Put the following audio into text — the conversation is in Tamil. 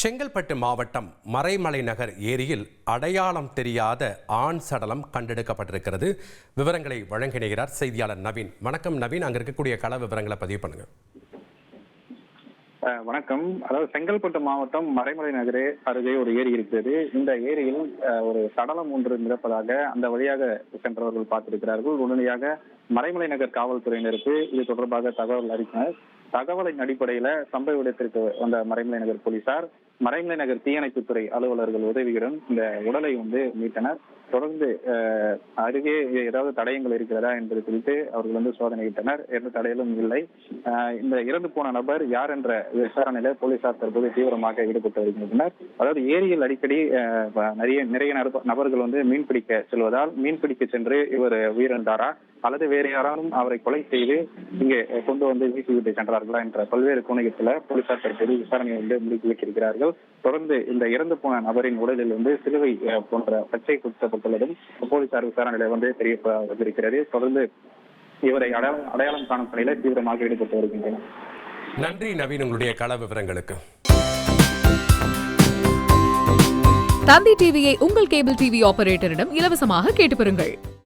செங்கல்பட்டு மாவட்டம் மறைமலை நகர் ஏரியில் அடையாளம் தெரியாத ஆண் சடலம் கண்டெடுக்கப்பட்டிருக்கிறது. விவரங்களை வழங்கினார் செய்தியாளர் நவீன். வணக்கம் நவீன். அங்க இருக்கக்கூடிய கள விவரங்களை பதிவு பண்ணுங்க. வணக்கம். அதாவது செங்கல்பட்டு மாவட்டம் மறைமலை நகரே அருகே ஒரு ஏரி இருக்கிறது. இந்த ஏரியில் அஹ், ஒரு சடலம் ஒன்று மிதப்பதாக அந்த வழியாக சென்றவர்கள் பார்த்திருக்கிறார்கள். உடனடியாக மறைமலை நகர் காவல்துறையினருக்கு இது தொடர்பாக தகவல் அளித்தனர். தகவலின் அடிப்படையில சம்பவ இடத்திற்கு வந்த மறைமலை நகர் போலீசார் மறைமலை நகர் தீயணைப்புத்துறை அலுவலர்கள் உதவியுடன் இந்த உடலை வந்து மீட்டனர். தொடர்ந்து அருகே ஏதாவது தடயங்கள் இருக்கிறதா என்பது குறித்து அவர்கள் வந்து சோதனையிட்டனர் எந்த தடயலும் இல்லை. இந்த இறந்து போன நபர் யார் என்ற விசாரணையில போலீசார் தற்போது தீவிரமாக ஈடுபட்டு வருகின்றனர். அதாவது ஏரியில் அடிக்கடி அஹ், நிறைய நிறைய நபர்கள் வந்து மீன் பிடிக்க செல்வதால் மீன் பிடிக்க சென்று இவர் உயிரிழந்தாரா? அல்லது வேறு யாராலும் அவரை கொலை செய்து இங்கே கொண்டு வந்து வீசிவிட்டு சென்றார்களா என்ற பல்வேறு கோணத்தில் போலீசார் தற்போது விசாரணையை வந்து முடித்து வைக்கிறார்கள் தொடர்ந்து இந்த இறந்து போன நபரின் உடலில் வந்து சிலுவை போன்ற பச்சை குத்தப்பட்டுள்ளதும் போலீசார் விசாரணையில வந்து தெரிய வந்திருக்கிறது தொடர்ந்து இவரை அடையாளம் அடையாளம் காணும் பணியில தீவிரமாக ஈடுபட்டு வருகின்றனர். நன்றி நவீன் உங்களுடைய கள விவரங்களுக்கு. தந்தி டிவியை உங்கள் கேபிள் டிவி ஆபரேட்டரிடம் இலவசமாக கேட்டு பெறுங்கள்.